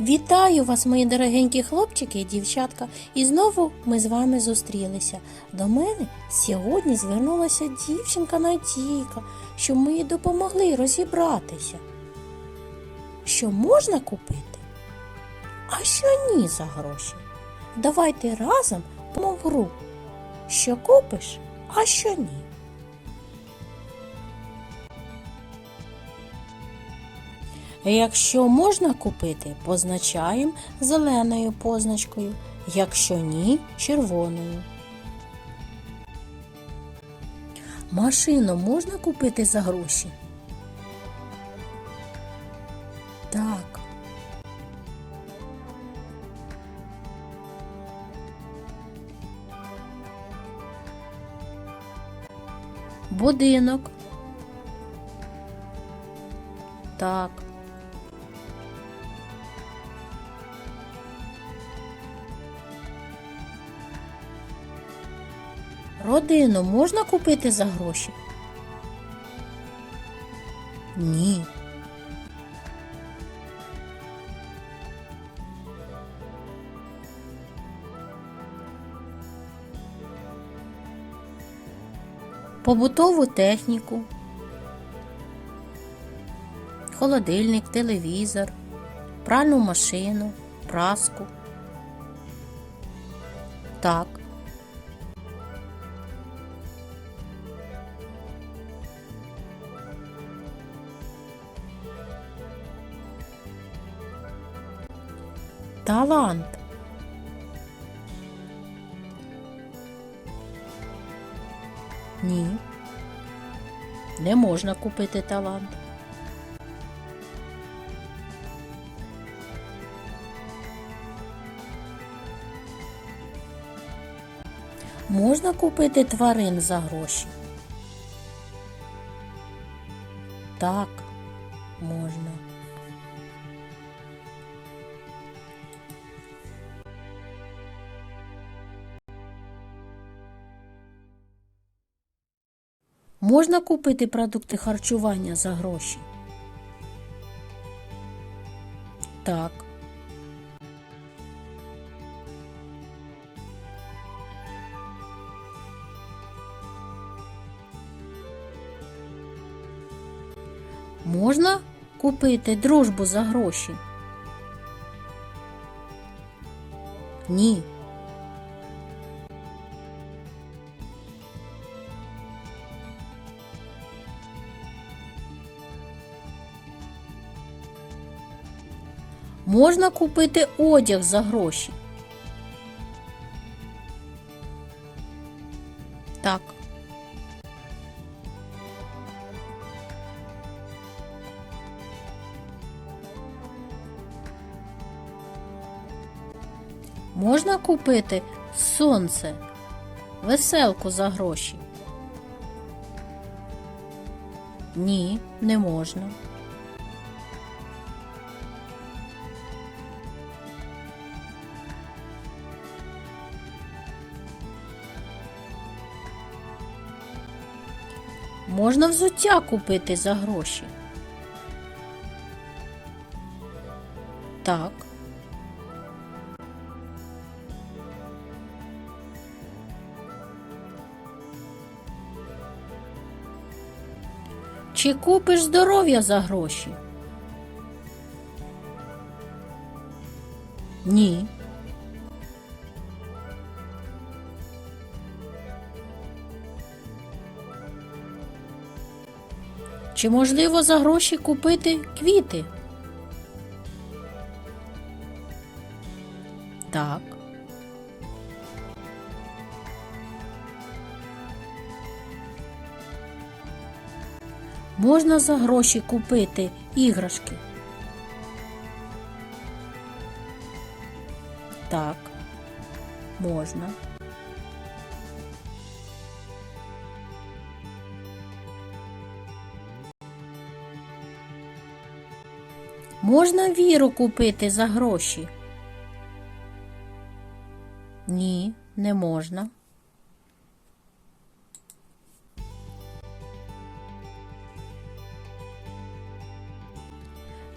Вітаю вас, мої дорогенькі хлопчики і дівчатка, і знову ми з вами зустрілися. До мене сьогодні звернулася дівчинка Надійка, щоб ми їй допомогли розібратися. Що можна купити, а що ні за гроші. Давайте разом помов гру. Що купиш, а що ні. Якщо можна купити, позначаємо зеленою позначкою, якщо ні, червоною. Машину можна купити за гроші? Так. Будинок. Так. Родину можна купити за гроші? Ні. Побутову техніку, холодильник, телевізор, пральну машину, праску. Так. Талант. Ні. Не можна купити талант. Можна купити тварин за гроші? Так, можна. Можна купити продукти харчування за гроші? Так. Можна купити дружбу за гроші? Ні. Можна купити одяг за гроші? Так. Можна купити сонце, веселку за гроші? Ні, не можна. Можна взуття купити за гроші. Так. Чи купиш здоров'я за гроші? Ні. Чи можливо за гроші купити квіти? Так. Можна за гроші купити іграшки? Так, можна. Можна віру купити за гроші? Ні, не можна.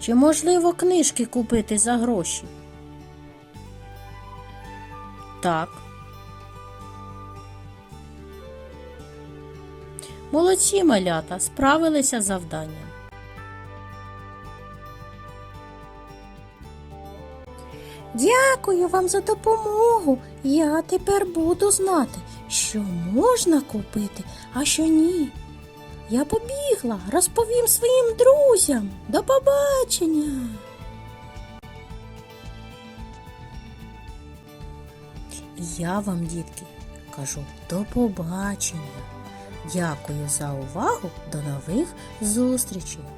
Чи можливо книжки купити за гроші? Так. Молодці малята справилися завданням. Дякую вам за допомогу. Я тепер буду знати, що можна купити, а що ні. Я побігла, розповім своїм друзям. До побачення. Я вам, дітки, кажу до побачення. Дякую за увагу. До нових зустрічей!